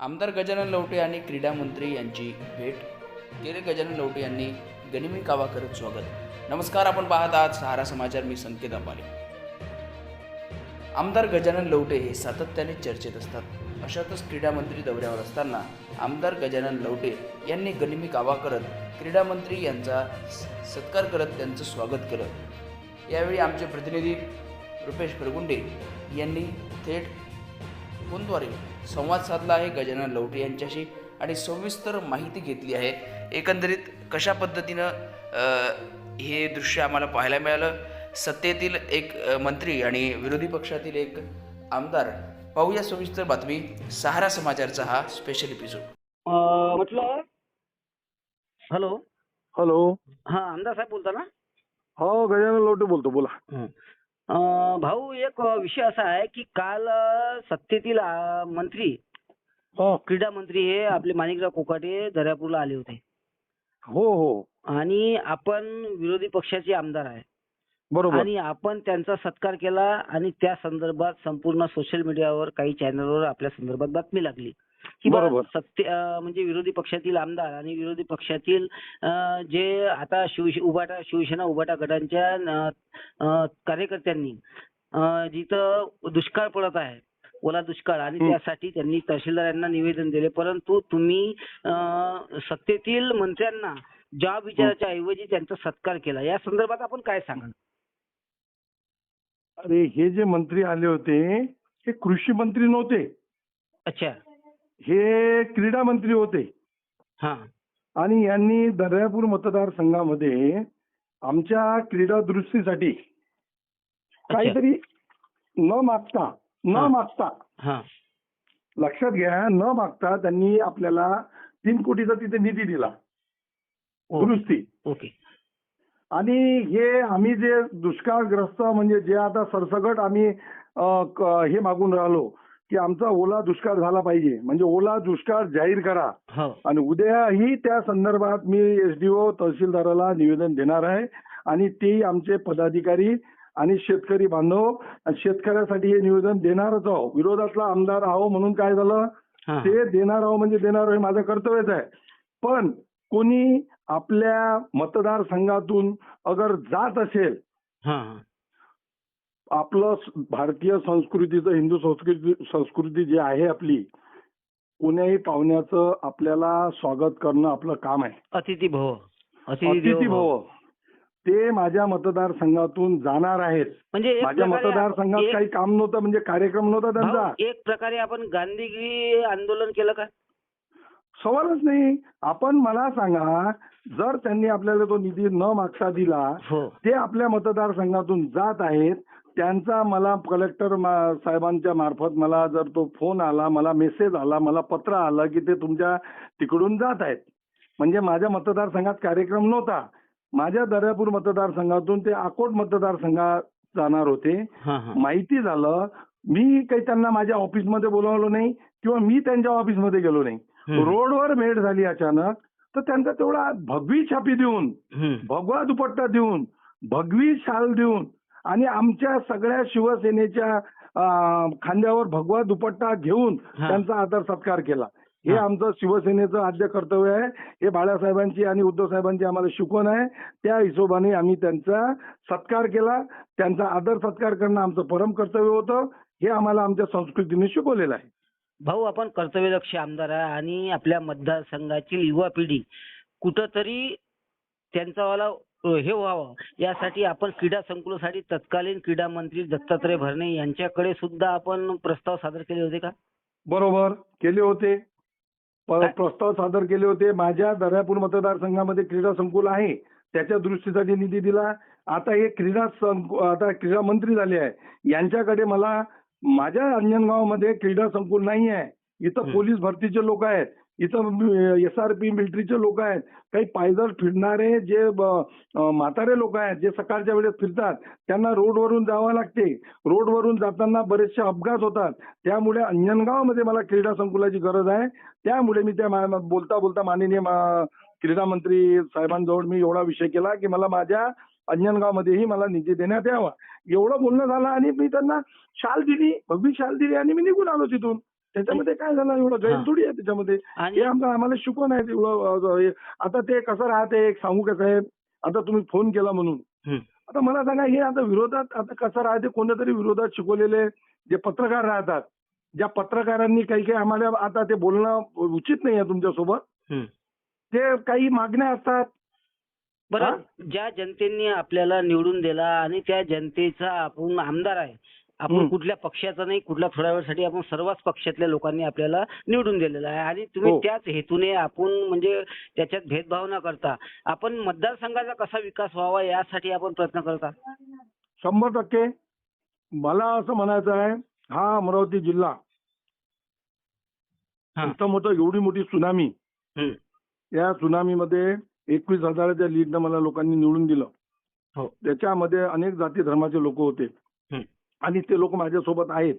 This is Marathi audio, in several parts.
आमदार गजानन लवटे आणि क्रीडामंत्री यांची भेट. केले गजानन लवटे यांनी गनिमी कावा करत स्वागत. नमस्कार आपण पाहत आहात सहारा समाचार. मी संकेत अंबाले. आमदार गजानन लवटे हे सातत्याने चर्चेत असतात. अशातच क्रीडामंत्री दौऱ्यावर असताना आमदार गजानन लवटे यांनी गनिमी कावा करत क्रीडामंत्री यांचा स- सत्कार करत त्यांचं स्वागत केलं. यावेळी आमचे प्रतिनिधी रुपेश फरगुंडे यांनी थेट फोनद्वारे संवाद साधला आहे गजानन लवटे यांच्याशी आणि सविस्तर माहिती घेतली आहे. एकंदरीत कशा पद्धतीनं हे दृश्य आम्हाला पाहायला मिळालं? सत्तेतील एक मंत्री आणि विरोधी पक्षातील एक आमदार. पाहूया सविस्तर बातमी. सहारा समाचारचा हा स्पेशल एपिसोड म्हटलं? हॅलो? हॅलो? हा आमदार साहेब बोलता ना हो गजानन लोटे बोलतो बोला. भाऊ एक विषय असा आहे की काल सत्तेतील मंत्री हो. क्रीडा मंत्री हे आपले माणिकराव कोकाटे दर्यापूरला आले होते. हो हो. आणि आपण विरोधी पक्षाचे आमदार आहे. बरोबर. आणि आपण त्यांचा सत्कार केला आणि त्या संदर्भात संपूर्ण सोशल मीडियावर काही चॅनलवर आपल्या संदर्भात बातमी लागली. की बा बरोबर. सत्य म्हणजे विरोधी पक्षातील आमदार आणि विरोधी पक्षातील जे आता शिवसे उभाटा शिवसेना उभाटा गटांच्या कार्यकर्त्यांनी जिथं दुष्काळ पडत आहे ओला दुष्काळ आणि. त्यासाठी त्यांनी तहसीलदार यांना निवेदन दिले. परंतु तुम्ही सत्तेतील मंत्र्यांना जॉब विचाराच्या ऐवजी त्यांचा सत्कार केला. या संदर्भात आपण काय सांगाल? अरे हे जे मंत्री आले होते हे कृषी मंत्री नव्हते. अच्छा. हे क्रीडा मंत्री होते. हा. आणि यांनी दर्यापूर मतदारसंघामध्ये आमच्या क्रीडा दुरुस्तीसाठी काहीतरी न मागता न हा. मागता हा. लक्षात घ्या न मागता त्यांनी आपल्याला तीन कोटीचा तिथे निधी दिला. दुरुस्ती. ओके. आणि हे आम्ही जे दुष्काळग्रस्त म्हणजे जे आता सरसकट आम्ही अ, क- हे मागून राहिलो की आमचा ओला दुष्काळ झाला पाहिजे. म्हणजे ओला दुष्काळ जाहीर करा. हो. आणि उद्याही त्या संदर्भात मी एसडीओ तहसीलदाराला निवेदन देणार आहे. आणि तेही आमचे पदाधिकारी आणि शेतकरी बांधव आणि शेतकऱ्यासाठी हे निवेदन देणारच आहो. विरोधातला आमदार आहो म्हणून काय झालं? हा. ते देणार आहो म्हणजे देणार आहो हे माझं कर्तव्यच आहे. पण कोणी आपल्या मतदारसंघातून अगर जात असेल हा हा. आपलं भारतीय संस्कृतीचं हिंदू संस्कृती संस्कृती जी आहे आपली कोण्याही पाहुण्याचं आपल्याला स्वागत करणं आपलं काम आहे. अतिथी भव. अतिथी भव. ते माझ्या मतदारसंघातून जाणार आहेत. म्हणजे माझ्या मतदारसंघात काही काम नव्हतं म्हणजे कार्यक्रम नव्हता त्यांचा. एक प्रकारे आपण गांधीगिरी आंदोलन केलं का? सवालच नाही. आपण मला सांगा जर त्यांनी आपल्याला तो निधी न मागता दिला हो. ते आपल्या मतदारसंघातून जात आहेत त्यांचा मला कलेक्टर साहेबांच्या मार्फत मला जर तो फोन आला मला मेसेज आला मला पत्र आलं की ते तुमच्या तिकडून जात आहेत. म्हणजे माझ्या मतदारसंघात कार्यक्रम नव्हता. माझ्या दर्यापूर मतदारसंघातून ते अकोट मतदारसंघात जाणार होते. माहिती झालं मी काही त्यांना माझ्या ऑफिसमध्ये बोलावलं नाही किंवा मी त्यांच्या ऑफिसमध्ये गेलो नाही. रोडवर भेट झाली अचानक तर त्यांचा तेवढा भगवी छापी देऊन. भगवा दुपट्टा देऊन भगवी शाल देऊन आणि आमच्या सगळ्या शिवसेनेच्या खांद्यावर भगवा दुपट्टा घेऊन. त्यांचा आदर सत्कार केला. हे. आमचं शिवसेनेचं आद्य कर्तव्य आहे. हे बाळासाहेबांची आणि उद्धव साहेबांची आम्हाला शिकवण आहे. त्या हिशोबाने आम्ही त्यांचा सत्कार केला. त्यांचा आदर सत्कार करणं आमचं परम कर्तव्य होतं. हे आम्हाला आमच्या संस्कृतीने शिकवलेलं आहे. भाऊ आपण कर्तव्यदक्ष आमदार आहे आणि आपल्या मतदारसंघाची युवा पिढी कुठंतरी त्यांचा वाला अ, हे व्हावं. यासाठी आपण क्रीडा संकुलासाठी तत्कालीन क्रीडा मंत्री दत्तात्रय भरणे यांच्याकडे सुद्धा आपण प्रस्ताव सादर केले होते का? बरोबर. केले होते? प्रस्ताव सादर केले होते. माझ्या दर्यापूर मतदारसंघामध्ये क्रीडा संकुल आहे. त्याच्या दृष्टीसाठी निधी दिला. आता हे क्रीडा आता क्रीडा मंत्री झाले आहे. यांच्याकडे मला माझ्या अंजनगावमध्ये क्रीडा संकुल नाही आहे इथं. पोलीस भरतीचे लोक आहेत इथं एस आर पी मिलिटरीचे लोक आहेत काही पायदळ फिरणारे जे म्हातारे लोक आहेत जे सकाळच्या वेळेस फिरतात त्यांना रोडवरून जावं लागते. रोडवरून जाताना बरेचसे अपघात होतात. त्यामुळे अंजनगावमध्ये मला क्रीडा संकुलाची गरज आहे. त्यामुळे मी त्या बोलता बोलता माननीय क्रीडा मंत्री साहेबांजवळ मी एवढा विषय केला की मला माझ्या अंजनगावमध्येही मला निधी देण्यात यावा. एवढं बोलणं झालं आणि मी त्यांना शाल दिली भगवी शाल दिली आणि मी निघून आलो तिथून. त्याच्यामध्ये काय झालं एवढं गैर. थोडी आहे त्याच्यामध्ये हे आमचं आम्हाला शिकवण आहे एवढं. आता ते कसं राहते एक सांगू का साहेब आता तुम्ही फोन केला म्हणून. आता मला सांगा हे आता विरोधात आता कसं राहते कोणत्यातरी विरोधात शिकवलेले जे पत्रकार राहतात ज्या पत्रकारांनी काही काही आम्हाला आता ते बोलणं उचित नाही आहे तुमच्यासोबत. ते काही मागण्या असतात बरं ज्या जनतेने आपल्याला निवडून दिला आणि त्या जनतेचा आपण आमदार आहे आपण. कुठल्या पक्षाचा नाही कुठल्या थोड्या वेळासाठी आपण सर्वच पक्षातल्या लोकांनी आपल्याला निवडून दिलेलं आहे आणि तुम्ही हो. त्याच हेतूने आपण म्हणजे त्याच्यात भेदभाव न करता आपण मतदारसंघाचा कसा विकास व्हावा यासाठी आपण प्रयत्न करता शंभर टक्के मला असं म्हणायचं आहे हा अमरावती जिल्हा मोठं एवढी मोठी सुनामी. या सुनामीमध्ये एकवीस हजाराच्या लीडनं मला लोकांनी निवडून दिलं हो. त्याच्यामध्ये अनेक जाती धर्माचे लोक होते. आणि ते लोक माझ्यासोबत आहेत.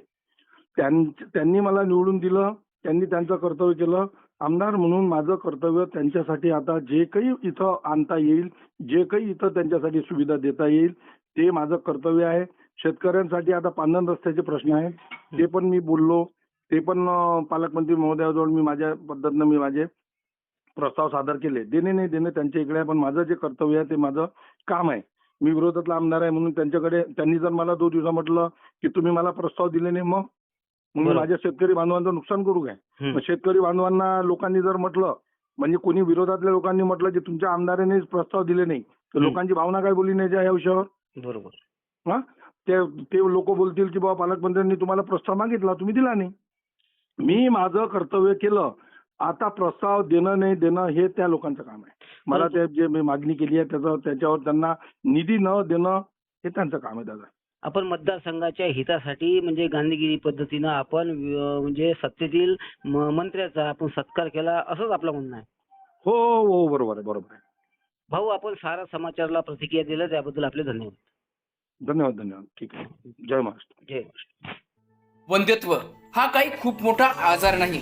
त्यांनी मला निवडून दिलं त्यांनी त्यांचं कर्तव्य केलं. आमदार म्हणून माझं कर्तव्य त्यांच्यासाठी आता जे काही इथं आणता येईल जे काही इथं त्यांच्यासाठी सुविधा देता येईल ते माझं कर्तव्य आहे. शेतकऱ्यांसाठी आता पांधन रस्त्याचे प्रश्न आहेत. ते पण मी बोललो. ते पण पालकमंत्री महोदयाजवळ मी माझ्या पद्धतीनं मी माझे प्रस्ताव सादर केले. देणे नाही देणे त्यांच्या इकडे पण माझं जे कर्तव्य आहे ते माझं काम आहे. मी विरोधातला आमदार आहे म्हणून त्यांच्याकडे त्यांनी जर मला दोन दिवसा म्हटलं की तुम्ही मला प्रस्ताव दिले नाही मग मग मी. माझ्या शेतकरी बांधवांचं नुकसान करू काय. मग शेतकरी बांधवांना लोकांनी जर म्हटलं म्हणजे कोणी विरोधातल्या लोकांनी म्हटलं की तुमच्या आमदारांनीच प्रस्ताव दिले नाही तर. लोकांची भावना काय बोलली नाही या विषयावर बरोबर हा ते ते लोक बोलतील की बाबा पालकमंत्र्यांनी तुम्हाला प्रस्ताव मागितला तुम्ही दिला नाही मी माझं कर्तव्य केलं आता प्रस्ताव देणं नाही देणं हे त्या लोकांचं काम आहे. मला ते जे मी मागणी केली आहे त्याचं त्याच्यावर त्यांना निधी न देणं हे त्यांचं काम आहे दादा. आपण मतदारसंघाच्या हितासाठी म्हणजे गांधीगिरी पद्धतीनं आपण म्हणजे सत्तेतील मंत्र्याचा आपण सत्कार केला असंच आपलं म्हणणं आहे. हो हो बरोबर आहे बरोबर आहे. भाऊ आपण सारा समाचारला प्रतिक्रिया दिल्या त्याबद्दल आपले धन्यवाद. धन्यवाद धन्यवाद. ठीक आहे. जय महाराष्ट्र. जय महाराष्ट्र. वंध्यत्व हा काही खूप मोठा आजार नाही.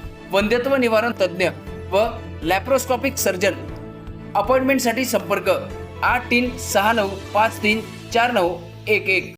वंध्यत्व निवारण तज्ज्ञ व लॅप्रोस्कॉपिक सर्जन. अपॉइंटमेंटसाठी संपर्क आठ तीन सहा नऊ पाच तीन चार नऊ एक एक.